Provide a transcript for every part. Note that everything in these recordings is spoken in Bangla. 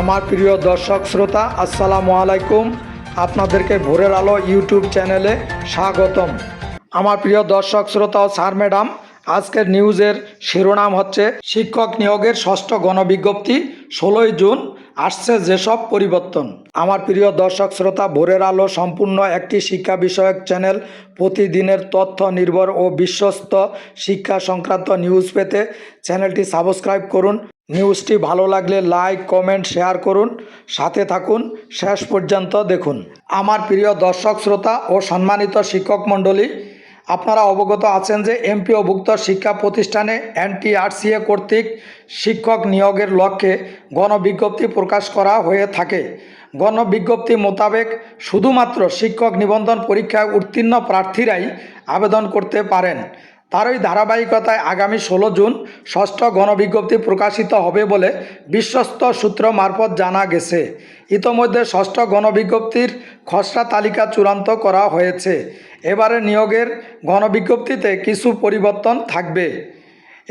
আমার প্রিয় দর্শক শ্রোতা, আসসালামু আলাইকুম। আপনাদেরকে ভোরের আলো ইউটিউব চ্যানেলে স্বাগতম। আমার প্রিয় দর্শক শ্রোতা ও স্যার ম্যাডাম, আজকের নিউজের শিরোনাম হচ্ছে, শিক্ষক নিয়োগের ষষ্ঠ গণবিজ্ঞপ্তি, ষোলোই জুন, আসছে যেসব পরিবর্তন। আমার প্রিয় দর্শক শ্রোতা, ভোরের আলো সম্পূর্ণ একটি শিক্ষা বিষয়ক চ্যানেল, প্রতিদিনের তথ্য নির্ভর ও বিশ্বস্ত শিক্ষা সংক্রান্ত নিউজ পেতে চ্যানেলটি সাবস্ক্রাইব করুন। নিউজটি ভালো লাগলে লাইক, কমেন্ট, শেয়ার করুন। সাথে থাকুন। শেষ পর্যন্ত দেখুন। আমার প্রিয় দর্শক, শ্রোতা ও সম্মানিত শিক্ষক মণ্ডলী, আপনারা অবগত আছেন যে এমপিওভুক্ত শিক্ষা প্রতিষ্ঠানে এনটিআরসিএ কর্তৃক শিক্ষক নিয়োগের লক্ষ্যে গণবিজ্ঞপ্তি প্রকাশ করা হয়ে থাকে। গণবিজ্ঞপ্তি মোতাবেক শুধুমাত্র শিক্ষক নিবন্ধন পরীক্ষায় উত্তীর্ণ প্রার্থীরাই আবেদন করতে পারেন। তারই ধারাবাহিকতায় আগামী ষোলো জুন ষষ্ঠ গণবিজ্ঞপ্তি প্রকাশিত হবে বলে বিশ্বস্ত সূত্র মারফত জানা গেছে। ইতোমধ্যে ষষ্ঠ গণবিজ্ঞপ্তির খসড়া তালিকা চূড়ান্ত করা হয়েছে। এবারে নিয়োগের গণবিজ্ঞপ্তিতে কিছু পরিবর্তন থাকবে।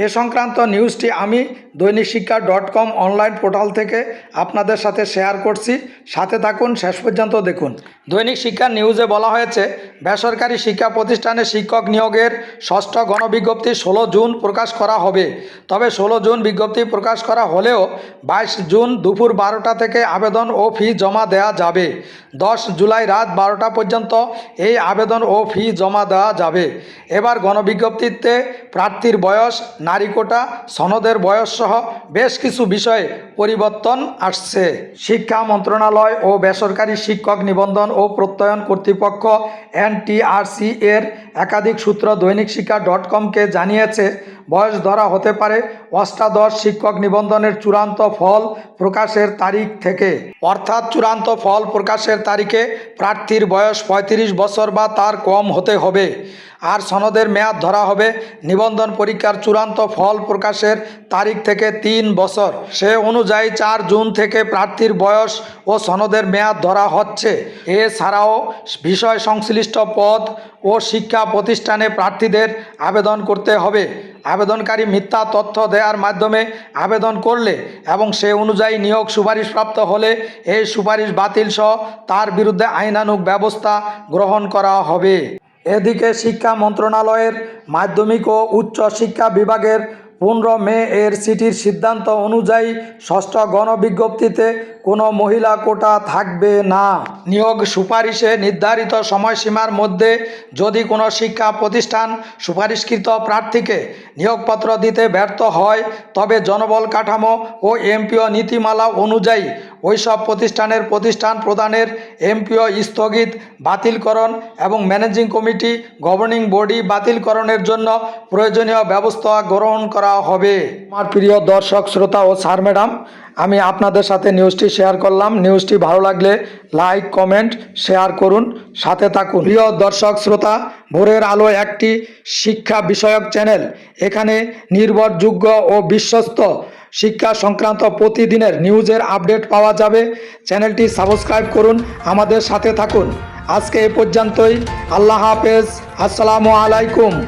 এ সংক্রান্ত নিউজটি আমি দৈনিক শিক্ষা ডট কম অনলাইন পোর্টাল থেকে আপনাদের সাথে শেয়ার করছি। সাথে থাকুন, শেষ পর্যন্ত দেখুন। দৈনিক শিক্ষার নিউজে বলা হয়েছে, বেসরকারি শিক্ষা প্রতিষ্ঠানে শিক্ষক নিয়োগের ষষ্ঠ গণবিজ্ঞপ্তি ষোলো জুন প্রকাশ করা হবে। তবে ষোলো জুন বিজ্ঞপ্তি প্রকাশ করা হলেও বাইশ জুন দুপুর বারোটা থেকে আবেদন ও ফি জমা দেওয়া যাবে। দশ জুলাই রাত বারোটা পর্যন্ত এই আবেদন ও ফি জমা দেওয়া যাবে। এবার গণবিজ্ঞপ্তিতে প্রার্থীর বয়স নারী কোটা, সনদের বয়স সহ বেশ কিছু বিষয়ে পরিবর্তন আসছে। শিক্ষা মন্ত্রণালয় ও বেসরকারি শিক্ষক নিবন্ধন ও প্রত্যয়ন কর্তৃপক্ষ এনটিআরসি এর একাধিক সূত্র দৈনিক শিক্ষা ডট কমকে জানিয়েছে, বয়স ধরা হতে পারে অষ্টাদশ শিক্ষক নিবন্ধনের চূড়ান্ত ফল প্রকাশের তারিখ থেকে। অর্থাৎ চূড়ান্ত ফল প্রকাশের তারিখে প্রার্থীর বয়স ৩৫ বছর বা তার কম হতে হবে। আর সনদের মেয়াদ ধরা হবে। নিবন্ধন পরীক্ষার চূড়ান্ত ফল প্রকাশের তারিখ থেকে তিন বছর। সে অনুযায়ী চার জুন থেকে প্রার্থীর বয়স ও সনদের মেয়াদ ধরা হচ্ছে। এছাড়াও বিষয় সংশ্লিষ্ট পদ ও শিক্ষা প্রতিষ্ঠানে প্রার্থীদের আবেদন করতে হবে। আবেদনকারী মিথ্যা তথ্য দেওয়ার মাধ্যমে আবেদন করলে এবং সে অনুযায়ী নিয়োগ সুপারিশপ্রাপ্ত হলে এই সুপারিশ বাতিল সহ তার বিরুদ্ধে আইনানুগ ব্যবস্থা গ্রহণ করা হবে। এদিকে শিক্ষা মন্ত্রণালয়ের মাধ্যমিক ও উচ্চ শিক্ষা বিভাগের পনেরো মে এর সিটির সিদ্ধান্ত অনুযায়ী ষষ্ঠ গণবিজ্ঞপ্তিতে কোনো মহিলা কোটা থাকবে না। নিয়োগ সুপারিশে নির্ধারিত সময়সীমার মধ্যে যদি কোনো শিক্ষা প্রতিষ্ঠান সুপারিশকৃত প্রার্থীকে নিয়োগপত্র দিতে ব্যর্থ হয়, তবে জনবল কাঠামো ও এমপিও নীতিমালা অনুযায়ী ওইসব প্রতিষ্ঠানের প্রতিষ্ঠান প্রদানের এমপিও স্থগিত, বাতিলকরণ এবং ম্যানেজিং কমিটি, গভর্নিং বডি বাতিলকরণের জন্য প্রয়োজনীয় ব্যবস্থা গ্রহণ করা হবে। আমার প্রিয় দর্শক, শ্রোতা ও স্যার ম্যাডাম, আমি আপনাদের সাথে নিউজটি শেয়ার করলাম। নিউজটি ভালো লাগলে লাইক, কমেন্ট, শেয়ার করুন, সাথে থাকুন। প্রিয় দর্শক, শ্রোতা, ভোরের আলো একটি শিক্ষা বিষয়ক চ্যানেল। এখানে নির্ভরযোগ্য ও বিশ্বস্ত শিক্ষা সংক্রান্ত প্রতিদিনের নিউজের আপডেট পাওয়া যাবে। চ্যানেলটি সাবস্ক্রাইব করুন, আমাদের সাথে থাকুন। আজকে এ পর্যন্তই। আল্লাহ হাফেজ। আসসালামু আলাইকুম।